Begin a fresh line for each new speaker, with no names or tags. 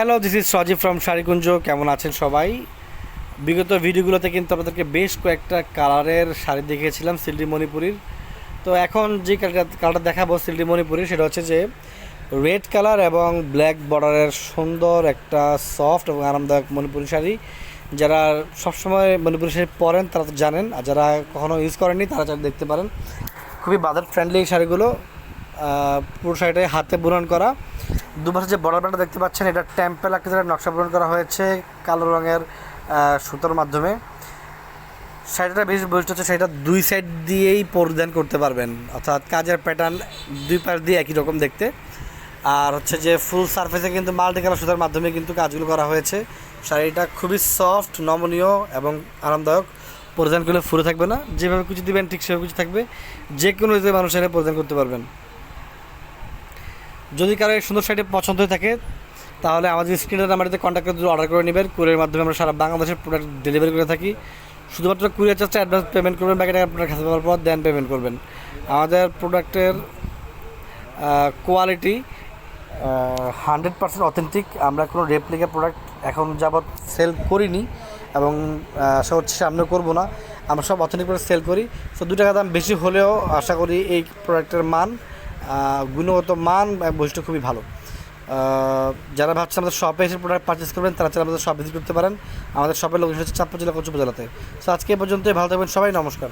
Hello this is Sajib from Sharikunja কেমন আছেন সবাই? বিগত ভিডিওগুলোতে কিন্তু আপনাদেরকে বেশ কয়েকটা কালারের শাড়ি দেখিয়েছিলাম সিল্ডি মণিপুরির তো এখন যে কালারটা দেখাবো সিল্ডি মণিপুরির সেটা হচ্ছে যে রেড কালার এবং ব্ল্যাক বর্ডারের সুন্দর একটা সফট এবং আরামদায়ক মণিপুরি শাড়ি। যারা সবসময় মণিপুরি শাড়ি পরেন তারা তো জানেন, আর যারা কখনো ইউজ করেননি তারা চাইলে দেখতে পারেন। খুবই বাজার ফ্রেন্ডলি এই শাড়িগুলো পুরো শাড়িটাই হাতে বুনন করা। দুপাশে যে বর্ডার ব্যান্ডটা দেখতে পাচ্ছেন, এটা টেম্পেল আকৃতির নকশা পূরণ করা হয়েছে কালো রঙের সুতার মাধ্যমে। শাড়িটা বেশ বৈশিষ্ট্য হচ্ছে সেটা দুই সাইড দিয়েই পরিধান করতে পারবেন। অর্থাৎ কাজের প্যাটার্ন দুই পাশ দিয়ে একই রকম দেখতে। আর হচ্ছে যে ফুল সারফেসে কিন্তু মাল্টি কালার সুতার মাধ্যমে কিন্তু কাজগুলো করা হয়েছে। শাড়িটা খুবই সফট নমনীয় এবং আরামদায়ক। পরিধান করলে ফুলে থাকবে না। যেভাবে কিছু দিবেন ঠিক সেভাবে কিছু থাকবে। যে কোনো মানুষ এটা পরিধান করতে পারবেন। যদি কারও এই সুন্দর শাড়িটি পছন্দ হয়ে থাকে, তাহলে আমাদের স্ক্রিনের নাম্বারটিতে কন্ট্যাক্ট করে অর্ডার করে নেবেন। কুরিয়ার মাধ্যমে আমরা সারা বাংলাদেশের প্রোডাক্ট ডেলিভারি করে থাকি। শুধুমাত্র কুরিয়ার চার্জটা অ্যাডভান্স পেমেন্ট করবেন, বাকি টাকা আপনার কাছে পাওয়ার পর দেন পেমেন্ট করবেন। আমাদের প্রোডাক্টের কোয়ালিটি হান্ড্রেড পার্সেন্ট অথেন্টিক আমরা কোনো রেপ্লিকা প্রোডাক্ট এখন যাবৎ সেল করিনি এবং আশা করছি সামনে করব না। আমরা সব অথেন্টিক প্রোডাক্ট সেল করি। তো দু টাকা দাম বেশি হলেও আশা করি এই প্রোডাক্টের মান গুণগত মান বৈশিষ্ট্য খুবই ভালো। যারা ভাবছেন আমাদের শপে এসে প্রোডাক্ট পারচেস করবেন, তারা চাইলে আমাদের শপ ভিজিট করতে পারেন। আমাদের শপের লোকেশন হচ্ছে চাঁদপুর জেলা কচু জেলাতে তো আজকে এ পর্যন্তই। ভালো থাকবেন সবাই। নমস্কার।